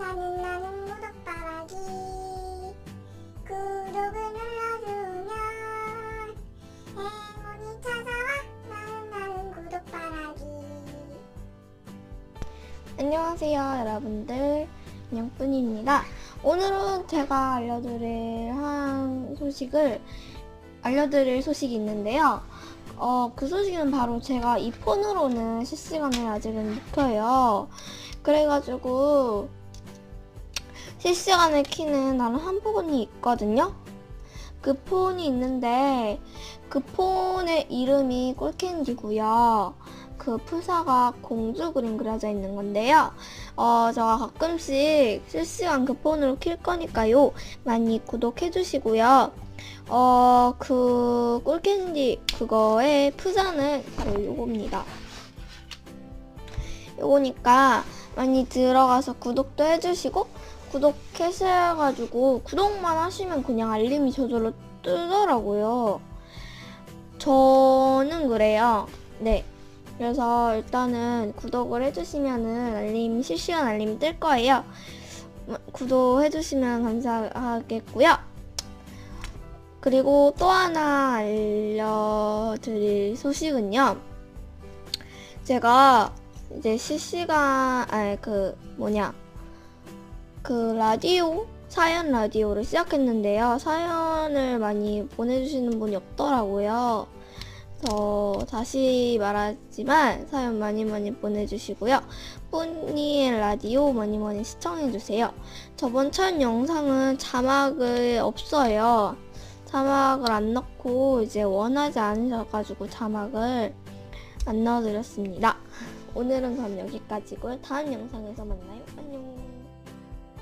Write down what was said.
나는 나는 무덕바라기. 구독을 눌러주면 행운이 찾아와. 나는 나는 구독바라기. 안녕하세요 여러분들. 안녕뿐입니다. 오늘은 제가 알려드릴 한 소식을 알려드릴 소식이 있는데요. 어, 그 소식은 바로 제가 이 폰으로는 실시간을 아직은 못 켜요. 그래가지고 실시간을 키는 다른 한 부분이 있거든요 그 폰이 있는데 그 폰의 이름이 꿀캔디고요 그 푸사가 공주 그림 그려져 있는 건데요. 어, 제가 가끔씩 실시간 그 폰으로 킬 거니까요. 많이 구독해 주시고요. 어, 그 꿀캔디 그거의 푸사는 바로 요겁니다. 요거니까 많이 들어가서 구독도 해주시고 구독해셔가지고 구독만 하시면 그냥 알림이 저절로 뜨더라고요. 저는 그래요. 네. 그래서 일단은 구독을 해주시면은 알림, 실시간 알림이 뜰 거예요. 음, 구독해주시면 감사하겠고요. 그리고 또 하나 알려드릴 소식은요. 제가 이제 실시간, 아니, 그, 뭐냐. 그 라디오? 사연 라디오를 시작했는데요. 사연을 많이 보내주시는 분이 없더라고요. 저 다시 말하지만 사연 많이 많이 보내주시고요. 뿌니의 라디오 많이 많이 시청해주세요. 저번 첫 영상은 자막을 없어요. 자막을 안 넣고 이제 원하지 않으셔가지고 자막을 안 넣어드렸습니다. 오늘은 그럼 여기까지고요. 다음 영상에서 만나요. 안녕.